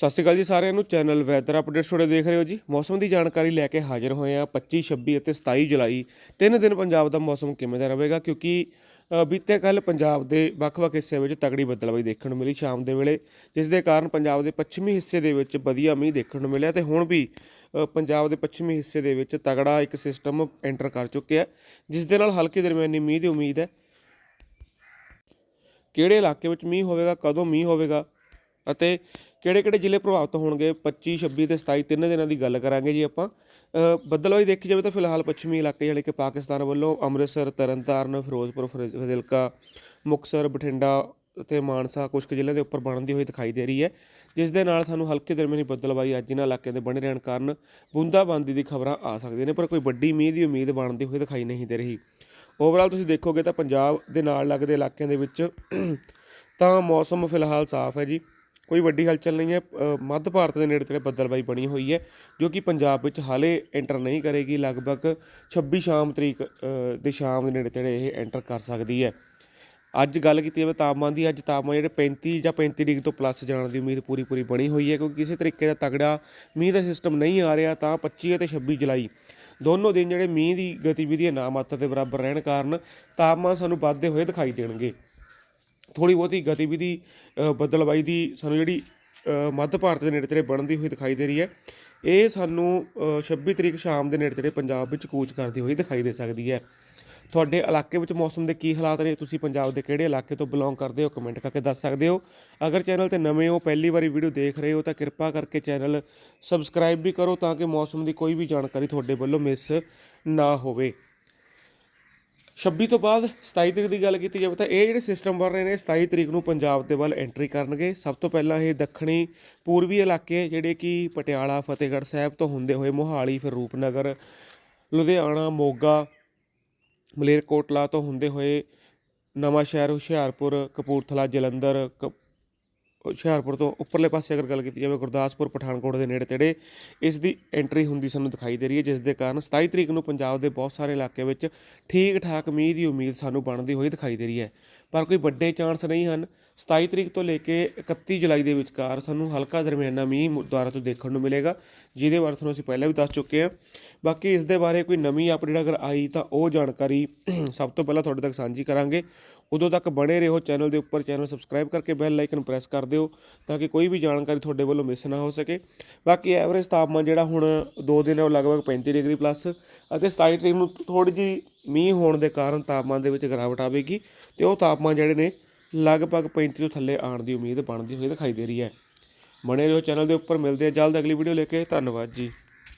ਸਤਿ ਸ਼੍ਰੀ ਅਕਾਲ ਜੀ ਸਾਰਿਆਂ ਨੂੰ। ਚੈਨਲ ਵੈਦਰ ਅਪਡੇਟ ਸਟੋਰੀ ਦੇਖ ਰਹੇ ਹੋ ਜੀ। ਮੌਸਮ ਦੀ ਜਾਣਕਾਰੀ ਲੈ ਕੇ ਹਾਜ਼ਰ ਹੋਏ ਆ 25 26 ਅਤੇ 27 ਜੁਲਾਈ। ਤਿੰਨ ਦਿਨ ਪੰਜਾਬ ਦਾ ਮੌਸਮ ਕਿਵੇਂ ਦਾ ਰਹੇਗਾ? ਕਿਉਂਕਿ ਬੀਤੇ ਕੱਲ ਪੰਜਾਬ ਦੇ ਵੱਖ-ਵੱਖ ਹਿੱਸਿਆਂ ਵਿੱਚ ਤਗੜੀ ਬੱਦਲਬਾਈ ਦੇਖਣ ਨੂੰ ਮਿਲੀ ਸ਼ਾਮ ਦੇ ਵੇਲੇ, ਜਿਸ ਦੇ ਕਾਰਨ ਪੰਜਾਬ ਦੇ ਪੱਛਮੀ ਹਿੱਸੇ ਦੇ ਵਿੱਚ ਵਧੀਆ ਮੀਂਹ ਦੇਖਣ ਨੂੰ ਮਿਲਿਆ ਤੇ ਹੁਣ ਵੀ ਪੰਜਾਬ ਦੇ ਪੱਛਮੀ ਹਿੱਸੇ ਦੇ ਵਿੱਚ ਤਗੜਾ ਇੱਕ ਸਿਸਟਮ ਐਂਟਰ ਕਰ ਚੁੱਕਿਆ ਜਿਸ ਦੇ ਨਾਲ ਹਲਕੀ ਦਰਮਿਆਨੀ ਮੀਂਹ ਦੀ ਉਮੀਦ ਹੈ। ਕਿਹੜੇ ਇਲਾਕੇ ਵਿੱਚ ਮੀਂਹ ਹੋਵੇਗਾ? ਕਦੋਂ ਮੀਂਹ ਹੋਵੇਗਾ? ਅਤੇ ਕਿਹੜੇ-ਕਿਹੜੇ ਜ਼ਿਲ੍ਹੇ ਪ੍ਰਭਾਵਿਤ ਹੋਣਗੇ? 25 26 ਤੇ 27 ਤਿੰਨ ਦਿਨਾਂ ਦੀ ਗੱਲ ਕਰਾਂਗੇ ਜੀ ਆਪਾਂ। ਅ, ਦੇਖੀ ਜਾਵੇ ਤਾਂ ਫਿਲਹਾਲ ਪੱਛਮੀ ਇਲਾਕੇ ਜਿਹੜੇ ਕਿ ਪਾਕਿਸਤਾਨ ਵੱਲੋਂ ਅੰਮ੍ਰਿਤਸਰ ਤਰਨਤਾਰਨ ਫਿਰੋਜ਼ਪੁਰ ਫਿਰੋਜ਼- ਫਾਜ਼ਿਲਕਾ ਮੁਕਤਸਰ ਬਠਿੰਡਾ ਤੇ ਮਾਨਸਾ ਕੁਝ ਕੁ ਜ਼ਿਲ੍ਹਿਆਂ ਦੇ ਉੱਪਰ ਬਣਦੀ ਹੋਈ ਦਿਖਾਈ ਦੇ ਰਹੀ ਹੈ। ਜਿਸ ਦੇ ਨਾਲ ਸਾਨੂੰ ਹਲਕੇ ਦਰਮਿਆਨੀ ਬੱਦਲਬਾਈ ਅੱਜ ਇਹਨਾਂ ਇਲਾਕਿਆਂ ਦੇ ਬਣੇ ਰਹਿਣ ਕਾਰਨ ਬੂੰਦਾਬਾਂਦੀ ਦੀ ਖਬਰਾਂ ਆ ਸਕਦੀਆਂ ਨੇ ਪਰ ਕੋਈ ਵੱਡੀ ਮੀਂਹ ਦੀ ਉਮੀਦ ਬਣਦੀ ਹੋਈ ਦਿਖਾਈ ਨਹੀਂ ਦੇ ਰਹੀ। ਓਵਰਆਲ ਤੁਸੀਂ ਦੇਖੋਗੇ ਤਾਂ ਪੰਜਾਬ ਦੇ ਨਾਲ ਲੱਗਦੇ ਇਲਾਕਿਆਂ ਦੇ ਵਿੱਚ ਤਾਂ ਮੌਸਮ ਫਿਲਹਾਲ ਸਾਫ਼ ਹੈ ਜੀ। ਕੋਈ ਵੱਡੀ ਹਲਚਲ ਨਹੀਂ ਹੈ। ਮੱਧ ਭਾਰਤ ਦੇ ਨੇੜੇ ਤੇੜੇ ਬੱਦਲਬਾਈ ਬਣੀ ਹੋਈ ਹੈ, ਜੋ ਕਿ ਪੰਜਾਬ ਵਿੱਚ ਹਾਲੇ ਐਂਟਰ ਨਹੀਂ ਕਰੇਗੀ। ਲਗਭਗ 26 ਸ਼ਾਮ ਤਰੀਕ ਦੇ ਸ਼ਾਮ ਦੇ ਨੇੜੇ ਤੇੜੇ ਇਹ ਐਂਟਰ ਕਰ ਸਕਦੀ ਹੈ। ਅੱਜ ਗੱਲ ਕੀਤੀ ਜਾਵੇ ਤਾਪਮਾਨ ਦੀ, ਅੱਜ ਤਾਪਮਾਨ ਜਿਹੜੇ 35 ਜਾਂ 35 ਡਿਗਰੀ ਤੋਂ ਪਲੱਸ ਜਾਣ ਦੀ ਉਮੀਦ ਪੂਰੀ ਪੂਰੀ ਬਣੀ ਹੋਈ ਹੈ, ਕਿਉਂਕਿ ਕਿਸੇ ਤਰੀਕੇ ਦਾ ਤਗੜਾ ਮੀਂਹ ਦਾ ਸਿਸਟਮ ਨਹੀਂ ਆ ਰਿਹਾ, ਤਾਂ 25 ਅਤੇ 26 ਜੁਲਾਈ ਦੋਨੋਂ ਦਿਨ ਜਿਹੜੇ ਮੀਂਹ ਦੀ ਗਤੀਵਿਧੀ ਹੈ ਨਾ ਮਾਤਰ ਦੇ ਬਰਾਬਰ ਰਹਿਣ ਕਾਰਨ ਤਾਪਮਾਨ ਸਾਨੂੰ ਵੱਧਦੇ ਹੋਏ ਦਿਖਾਈ ਦੇਣਗੇ। ਥੋੜੀ ਬਹੁਤੀ ਗਤੀਵਿਧੀ ਅ, ਬੱਦਲਬਾਈ ਦੀ ਸਾਨੂੰ ਜਿਹੜੀ ਮੱਧ ਭਾਰਤ ਦੇ ਨੇੜੇ ਤੇੜੇ ਬਣਦੀ ਹੋਈ ਦਿਖਾਈ ਦੇ ਰਹੀ ਹੈ। ਇਹ ਸਾਨੂੰ ਅ, 26 ਤਰੀਕ ਸ਼ਾਮ ਦੇ ਨੇੜੇ ਤੇੜੇ ਪੰਜਾਬ ਵਿੱਚ ਕੂਚ ਕਰਦੀ ਹੋਈ ਦਿਖਾਈ ਦੇ ਸਕਦੀ ਹੈ। ਤੁਹਾਡੇ ਇਲਾਕੇ ਵਿੱਚ ਮੌਸਮ ਦੇ ਕੀ ਹਾਲਾਤ ਨੇ? ਤੁਸੀਂ ਪੰਜਾਬ ਦੇ ਕਿਹੜੇ ਇਲਾਕੇ ਤੋਂ ਬਿਲੋਂਗ ਕਰਦੇ ਹੋ? ਕਮੈਂਟ ਕਰਕੇ ਦੱਸ ਸਕਦੇ ਹੋ। ਅਗਰ ਚੈਨਲ ਤੇ ਨਵੇਂ ਹੋ ਪਹਿਲੀ ਵਾਰੀ ਵੀਡੀਓ ਦੇਖ ਰਹੇ ਹੋ ਤਾਂ ਕਿਰਪਾ ਕਰਕੇ ਚੈਨਲ ਸਬਸਕ੍ਰਾਈਬ ਵੀ ਕਰੋ ਤਾਂ ਕਿ ਮੌਸਮ ਦੀ ਕੋਈ ਵੀ ਜਾਣਕਾਰੀ ਤੁਹਾਡੇ ਵੱਲੋਂ ਮਿਸ ਨਾ ਹੋਵੇ। 26 ਤੋਂ ਬਾਅਦ 27 ਤਰੀਕ ਦੀ ਗੱਲ ਕੀਤੀ ਜਾਵੇ ਤਾਂ ਇਹ ਜਿਹੜੇ ਸਿਸਟਮ ਬਣ ਰਹੇ ਨੇ 27 ਤਰੀਕ ਨੂੰ ਪੰਜਾਬ ਦੇ ਵੱਲ ਐਂਟਰੀ ਕਰਨਗੇ। ਸਭ ਤੋਂ ਪਹਿਲਾਂ ਇਹ ਦੱਖਣੀ ਪੂਰਬੀ ਇਲਾਕੇ ਜਿਹੜੇ ਕਿ ਪਟਿਆਲਾ, ਫਤਿਹਗੜ੍ਹ ਸਾਹਿਬ ਤੋਂ ਹੁੰਦੇ ਹੋਏ ਮੋਹਾਲੀ, ਫਿਰ ਰੂਪਨਗਰ, ਲੁਧਿਆਣਾ, ਮੋਗਾ, ਮਲੇਰਕੋਟਲਾ ਤੋਂ ਹੁੰਦੇ ਹੋਏ ਨਵਾਂ ਸ਼ਹਿਰ ਹੁਸ਼ਿਆਰਪੁਰ, ਕਪੂਰਥਲਾ, ਜਲੰਧਰ ਕ- ਹੁਸ਼ਿਆਰਪੁਰ ਤੋਂ ਉੱਪਰਲੇ ਪਾਸੇ ਅਗਰ ਗੱਲ ਕੀਤੀ ਜਾਵੇ ਗੁਰਦਾਸਪੁਰ, ਪਠਾਨਕੋਟ ਦੇ ਨੇੜੇ ਤੇੜੇ, ਇਸ ਦੀ ਐਂਟਰੀ ਹੁੰਦੀ ਸਾਨੂੰ ਦਿਖਾਈ ਦੇ ਰਹੀ ਹੈ, ਜਿਸ ਦੇ ਕਾਰਨ 27 ਤਰੀਕ ਨੂੰ ਪੰਜਾਬ ਦੇ ਬਹੁਤ ਸਾਰੇ ਇਲਾਕੇ ਵਿੱਚ ਠੀਕ ਠਾਕ ਮੀਂਹ ਦੀ ਉਮੀਦ ਸਾਨੂੰ ਬਣਦੀ ਹੋਈ ਦਿਖਾਈ ਦੇ ਰਹੀ ਹੈ। ਪਰ ਕੋਈ ਵੱਡੇ ਚਾਂਸ ਨਹੀਂ ਹਨ। 27 ਤਰੀਕ ਤੋਂ ਲੈ ਕੇ 31 ਜੁਲਾਈ ਦੇ ਵਿਚਕਾਰ ਸਾਨੂੰ ਹਲਕਾ ਦਰਮਿਆਨਾ ਮੀਂਹ ਦੁਆਰਾ ਤੋਂ ਦੇਖਣ ਨੂੰ ਮਿਲੇਗਾ, ਜਿਹਦੇ ਬਾਰੇ ਤੁਹਾਨੂੰ ਅਸੀਂ ਪਹਿਲਾਂ ਵੀ ਦੱਸ ਚੁੱਕੇ ਹਾਂ। ਬਾਕੀ ਇਸ ਦੇ ਬਾਰੇ ਕੋਈ ਨਵੀਂ ਅਪਡੇਟ ਅਗਰ ਆਈ ਤਾਂ ਉਹ ਜਾਣਕਾਰੀ ਸਭ ਤੋਂ ਪਹਿਲਾਂ ਤੁਹਾਡੇ ਤੱਕ ਸਾਂਝੀ ਕਰਾਂਗੇ। ਉਦੋਂ ਤੱਕ ਬਣੇ ਰਹੋ ਚੈਨਲ ਦੇ ਉੱਪਰ, ਚੈਨਲ ਸਬਸਕ੍ਰਾਈਬ ਕਰਕੇ ਬੈਲ ਆਈਕਨ ਪ੍ਰੈਸ ਕਰ ਦਿਓ ਤਾਂ ਕਿ ਕੋਈ ਵੀ ਜਾਣਕਾਰੀ ਤੁਹਾਡੇ ਵੱਲੋਂ ਮਿਸ ਨਾ ਹੋ ਸਕੇ। ਬਾਕੀ ਐਵਰੇਜ ਤਾਪਮਾਨ ਜਿਹੜਾ ਹੁਣ 2 ਦਿਨ ਹੈ, ਉਹ ਲਗਭਗ 35 ਡਿਗਰੀ ਪਲੱਸ ਅਤੇ 27 ਤਰੀਕ ਨੂੰ ਥੋੜੀ ਜੀ ਮੀਂਹ ਹੋਣ ਦੇ ਕਾਰਨ ਤਾਪਮਾਨ ਦੇ ਵਿੱਚ ਗਿਰਾਵਟ ਆਵੇਗੀ ਤੇ ਉਹ ਤਾਪਮਾਨ ਜਿਹੜੇ ਨੇ ਲਗਭਗ 35 ਤੋਂ ਥੱਲੇ ਆਉਣ ਦੀ ਉਮੀਦ ਬਣਦੀ ਹੋਈ ਦਿਖਾਈ ਦੇ ਰਹੀ ਹੈ। ਬਣੇ ਰਹੋ ਚੈਨਲ ਦੇ ਉੱਪਰ, ਮਿਲਦੇ ਆ ਜਲਦ ਅਗਲੀ ਵੀਡੀਓ ਲੈ ਕੇ। ਧੰਨਵਾਦ ਜੀ।